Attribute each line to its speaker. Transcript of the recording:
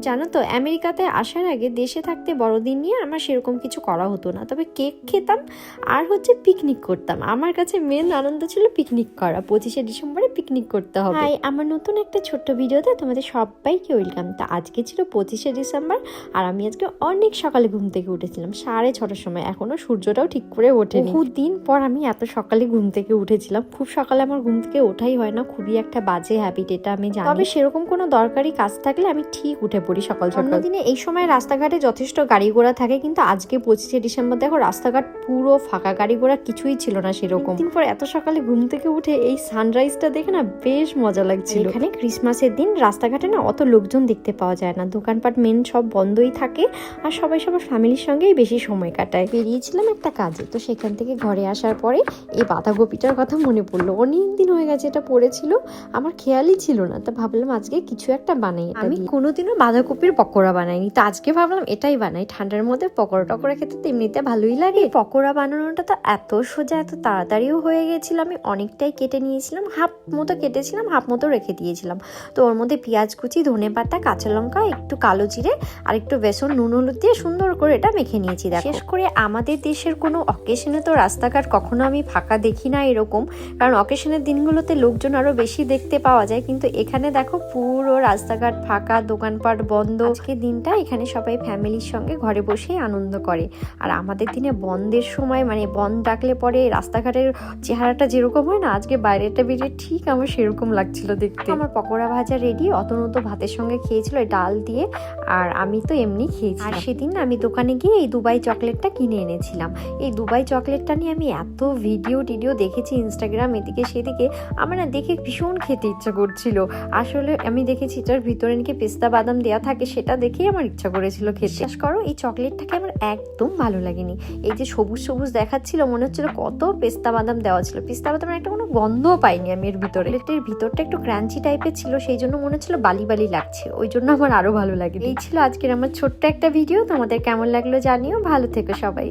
Speaker 1: জানো তো আমেরিকাতে আসার আগে দেশে থাকতে বড়দিন নিয়ে আমার সেরকম কিছু করা হতো না। তবে কেক খেতাম আর হচ্ছে পিকনিক করতাম। আমার কাছে মেন আনন্দ ছিল পিকনিক করা। পঁচিশে ডিসেম্বরে পিকনিক করতে হবে। হাই আমার নতুন একটা ছোট্ট ভিডিওতে তোমাদের সবাইকে ওয়েলকাম। তা আজকে ছিল পঁচিশে ডিসেম্বর আর আমি আজকে অনেক সকালে ঘুম থেকে উঠেছিলাম। সাড়ে ছটার সময়। এখনও সূর্যটাও ঠিক করে ওঠেনি। দিন পর আমি এত সকালে ঘুম থেকে উঠেছিলাম। খুব সকালে আমার ঘুম থেকে ওঠাই হয় না। খুবই একটা বাজে হ্যাবিট এটা আমি জানি। তবে সেরকম কোনো দরকারি কাজ থাকলে আমি ঠিক উঠে পড়ি সকাল সকাল। দিনে এই সময় রাস্তাঘাটে যথেষ্ট গাড়ি ঘোড়া থাকে কিন্তু আজকে পঁচিশে ডিসেম্বর দেখো রাস্তাঘাট পুরো ফাঁকা গাড়ি ঘোড়া কিছুই ছিল না সেরকম। দিন পর এত সকালে ঘুম থেকে উঠে এই সানরাইজটা দেখে না বেশ মজা লাগছিল। এখানে ক্রিসমাসের দিন রাস্তাঘাটে না অত লোকজন দেখতে পাওয়া যায় না। দোকানপাট মেন সব বন্ধই থাকে আর সবাই সবার ফ্যামিলির সঙ্গেই বেশি সময় কাটায়। বেরিয়েছিলাম একটা কাজে তো সেখান থেকে ঘরে আসার পরে এই বাঁধাকপিটার কথা মনে পড়ল। অনেক দিন হয়ে গেছে এটা পড়েছিল। আমার খেয়ালই ছিল না তা ভাবলাম আজকে কিছু একটা বানাই আমি কোনোদিনও বাঁধাকপির পকোড়া বানাইনি। তো আজকে ভাবলাম এটাই বানাই। ঠান্ডার মধ্যে পকোড়া টকোড়া খেতে তো এমনিতে ভালোই লাগে। পকোড়া বানানোটা তো এত সোজা, এত তাড়াতাড়িও হয়ে গেছিল। আমি অনেকটাই কেটে নিয়েছিলাম, হাফ মতো কেটেছিলাম, হাফ মতো রেখে দিয়েছিলাম। তো ওর মধ্যে পেঁয়াজ কুচি, ধনে পাতা, কাঁচা লঙ্কা, একটু কালো জিরে আর একটু বেসন, নুন, হলুদ দিয়ে সুন্দর করে এটা মেখে নিয়েছি। দেখো। করে আমাদের দেশের কোনো অকেশনে তো রাস্তাঘাট কখনো আমি ফাঁকা দেখি না এরকম। কারণ অকেশনের দিনগুলোতে লোকজন আরও বেশি দেখতে পাওয়া যায়। কিন্তু এখানে দেখো পুরো রাস্তাঘাট ফাঁকা, দোকানপাট বন্ধ। আজকে দিনটা এখানে সবাই ফ্যামিলির সঙ্গে ঘরে বসেই আনন্দ করে। আর আমাদের দিনে বন্ধের সময় মানে বন্ধ ডাকলে পরে রাস্তাঘাটের চেহারাটা যেরকম হয় না আজকে বাইরেটা বেরিয়ে ঠিক আমার সেরকম লাগছিল দেখতে। আমার পকোড়া ভাজা রেডি অতনত ভাতের সঙ্গে খেয়েছিল ডাল দিয়ে আর আমি তো এমনি খেয়েছি আর সেদিন আমি দোকানে গিয়ে এই দুবাই চকলেটটা কিনে এনেছিলাম। এই দুবাই চকলেটটা নিয়ে আমি এত ভিডিও টিডিও দেখেছি ইনস্টাগ্রাম এদিকে সেদিকে, আমার না দেখে ভীষণ খেতে ইচ্ছা করছিল। আসলে আমি দেখেছি এটার ভিতরে নাকি পেস্তা বাদাম দেওয়া থাকে, সেটা দেখেই আমার ইচ্ছা করেছিল খেতে। বিশ্বাস করো, এই চকলেটটাকে আমার একদম ভালো লাগেনি। এই যে সবুজ সবুজ দেখাচ্ছিল, মনে হচ্ছিল কত পেস্তা বাদাম দেওয়া ছিল। পেস্তা বাদামের একটা কোনো গন্ধও পাইনি আমি এর ভিতরে। চকলেটের ভিতরটা একটু ক্রাঞ্চি টাইপের ছিল, সেই জন্য মনে হচ্ছিল বালি বালি লাগছে। ওই জন্য আমার আরও ভালো লাগে ছিল আজকের আমার ছোট্ট একটা ভিডিও। তোমাদের কেমন লাগল জানিও। ভালো থেকো সবাই।